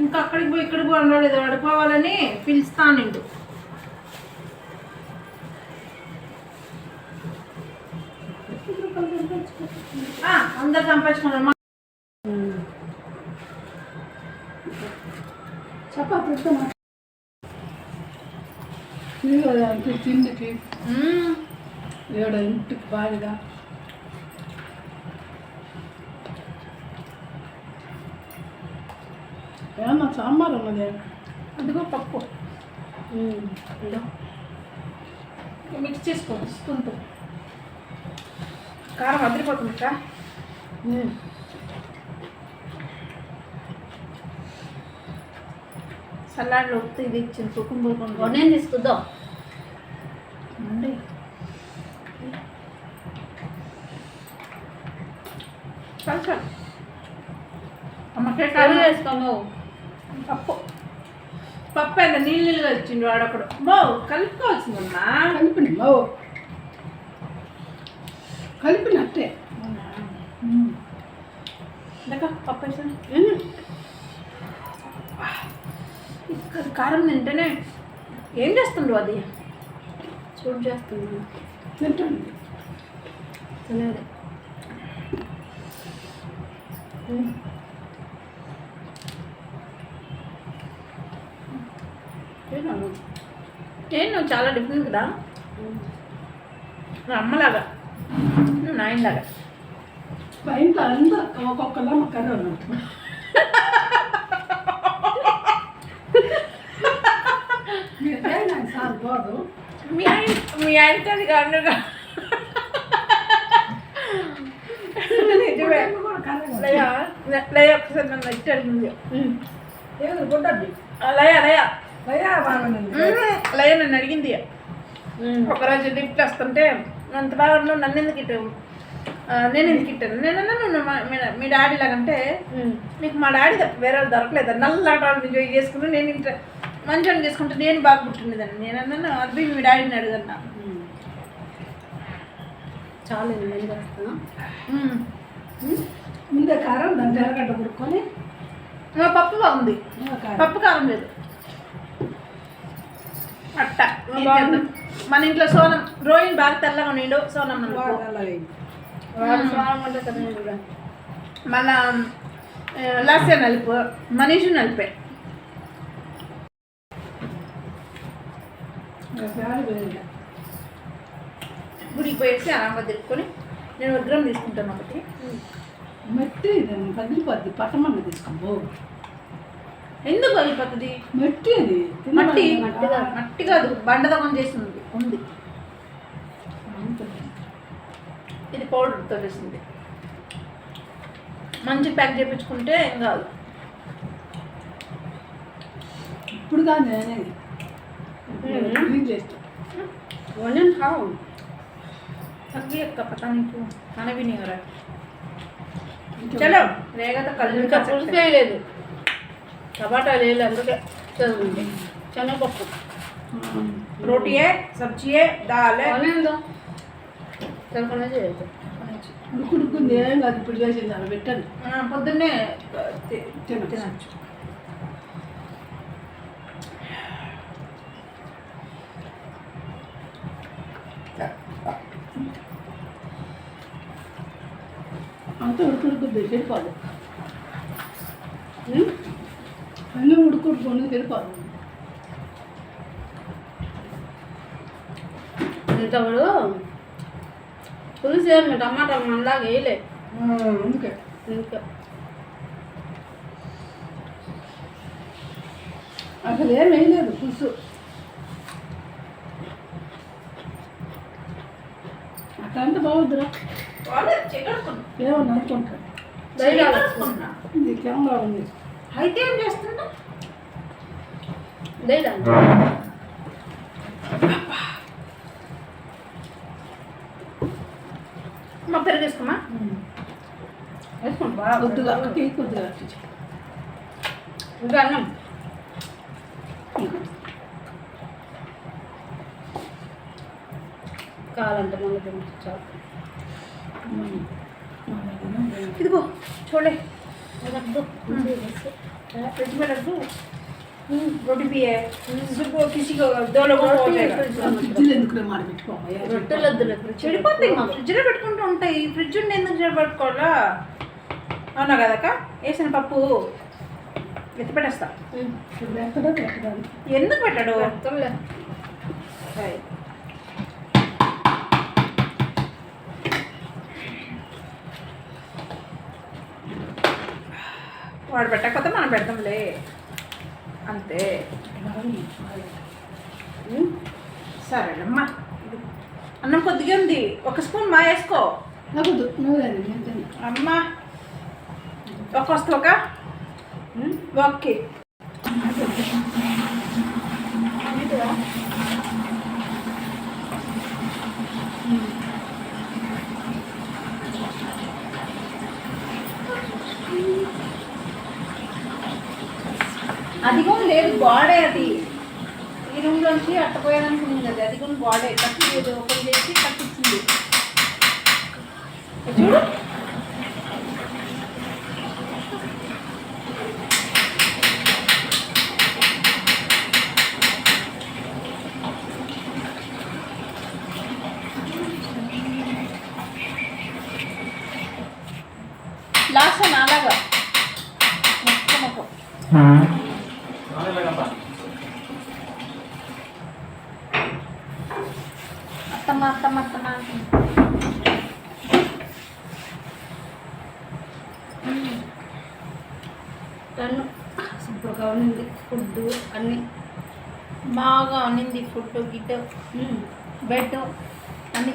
ఇంకా అక్కడికి పోయి ఇక్కడికి పోయి ఉండలేదు పడిపోవాలని పిలుస్తాను నిండు ఆ, అందరు సంపాదించుకున్నారు. మా- చపాతి తిండికి. ఏడ ఇంటికి బాగా ఏమన్నా సాంబార్ ఉన్నదే. అదిగో పప్పు. మిక్స్ చేసుకో స్పూన్తో కారం అదిరిపోతుంది అక్క సలాడ్లో ఉప్పు ఇది ఇచ్చింది కుకుంబర్ నేను తీసుకుందాం? అండి చాలు చాలు. అమ్మకే కర్రీ కారం వేసుకోము పప్పు. పప్పు అయితే నీళ్ళు నీళ్ళుగా ఇచ్చిండు వాడొకడు. బో కలుపుకోవాల్సిందమ్మా. కలిపిన ఓ కలిపినట్టే ఇందాక పప్పు వేసాను. ఇక్కడ కారం తింటేనే ఏం చేస్తుండ్రు అది? చూడు చేస్తుంది తింటండి. తినేది తినాను ఏం నువ్వు చాలా డిఫరెంట్ కదా నువ్వు అమ్మలాగా. నువ్వు నాయనలాగా. మా ఇంట్లో అందరూ ఒక్కొక్కలా మా కర్రీ ఆయన మీ ఆయనతో కాదు నిజమే. లయ లయ ఒకసారి నన్ను ఇచ్చి అడిగింది. లయ లయ. మ్మ్. లయ నన్ను అడిగింది. ఒకరోజు లిఫ్ట్ వస్తుంటే అంత బాగా ఉన్నావు నన్ను ఎందుకు ఇట్టు ఆ, నేను ఎందుకు ఇట్టాను నేను నువ్వు మా- డాడీ లాగంటే నీకు మా డాడీ తప్ప వేరే వాళ్ళు దొరకలేదు? నల్లటాన్ని జోయి చేసుకుని నేను ఇంత మంచిగా చేసుకుంటే నేను బాగా పుట్టినదని నేను అన్నాను అది మీ డాడీని అడుగుతున్నా చాలు నేను చేస్తాను ముందే కారం దాన్ని తెరగడ్డ కొడుకొని మా పప్పు బాగుంది. పప్పు కారం లేదు. అట్ట? మన ఇంట్లో సోనం రోహిణి బాగా తెల్లగా నిండు సోనం మళ్ళా ఆ, లాస్య నలుపు మనీషు నలిపే. గుడికి పోయేసి ఆరాంగా తిరుక్కొని నేను విగ్రహం తీసుకుంటాను ఒకటి. మట్టి పగిలిపోద్ది పట్టమన్న తీసుకోబో ఎందుకు పగిలిపోతుంది మట్టి. అది మట్టి. మట్టి కాదు బండదమం చేసింది ఉంది. ఇది పౌడర్తో చేసింది మంచి ప్యాక్ చేయించుకుంటే ఏం కాదు. ఇప్పుడు కాదు నేనే. చేస్తాను తగ్గి యొక్క పతానికి చలో. వేగత కళ్ళు లేదు టమాటా లేదు అందుకే చదువుంది. శనగపప్పు. రోటీ సబ్జీయే దాలే. సరిపడా చేయదు ఏం కాదు ఇప్పుడు చేసింది అలా పెట్టండి. పొద్దున్నే తినచ్చు. అంత ఉడుకుడుకుద్ది చెడిపోదు అన్నీ ఉడుకుడుకొని సరిపోదు ఇంతప్పుడు పులుసు ఏమి టమాటా మనలాగా వేయలే. అందుకే. ఇంకా అసలు ఏం వేయలేదు పులుసు. అట్లంతా బాగుందిరా. ఏమన్నా అనుకుంటా కెమెరా ఉంది. అయితే ఏం చేస్తుందా ధైర్యాలు మా పెరుగు వేసుకోమా కొద్దిగా కొద్దిగా. ఇంకా అన్నం? కావాలంటే మళ్ళీ. ఇదిగో చూడే. Hmm. కిసి చెడిపోతాయి మా ఫ్రిడ్జ్లో పెట్టుకుంటూ ఉంటాయి. ఫ్రిడ్జ్ ఉండి ఎందుకు చెడబెట్టుకోవాలా అవునా కదక్క వేసిన పప్పు. ఎత్తి పెట్టేస్తా ఎందుకు పెట్టాడు? వాడు పెట్టకపోతే మనం పెడతాంలే. అంతే. సరేనమ్మా అన్నం కొద్దిగా ఉంది. ఒక స్పూన్ మా వేసుకో. నాకు నువ్వు నేను తిన్నా అమ్మా. ఒక వస్తువు ఒక? ఓకే. లేదు బాడే అది. ఈ రూమ్లోంచి అట్టపోయాలనుకునింది అది అది కూడా బాడే. కట్టి ఏదో ఓపెన్ చేసి కట్టించింది. చూడు. లాస్ట్ అలాగా మొక్క నన్ను సూపర్గా ఉంది ఫుడ్ అన్నీ బాగా ఉన్నింది. ఫుడ్ గిడ్ బెడ్ అన్ని.